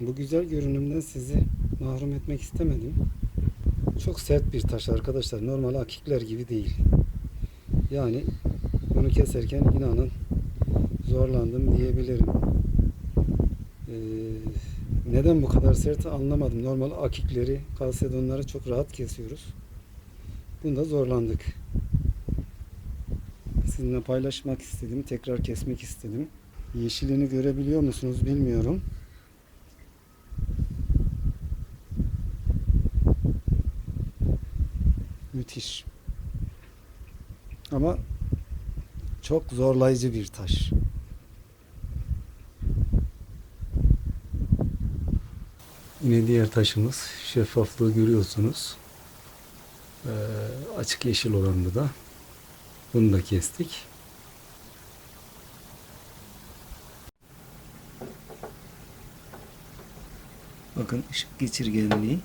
Bu güzel görünümden sizi mahrum etmek istemedim. Çok sert bir taş arkadaşlar. Normal akikler gibi değil. Yani bunu keserken inanın zorlandım diyebilirim. Ee, neden bu kadar sert anlamadım. Normal akikleri, kalsedonları çok rahat kesiyoruz. Bunda zorlandık. Sizinle paylaşmak istedim. Tekrar kesmek istedim. Yeşilini görebiliyor musunuz bilmiyorum. Müthiş. Ama çok zorlayıcı bir taş. Yine diğer taşımız şeffaflığı görüyorsunuz. Ee, açık yeşil olanı da. Bunu da kestik. Bakın ışık geçirgenliği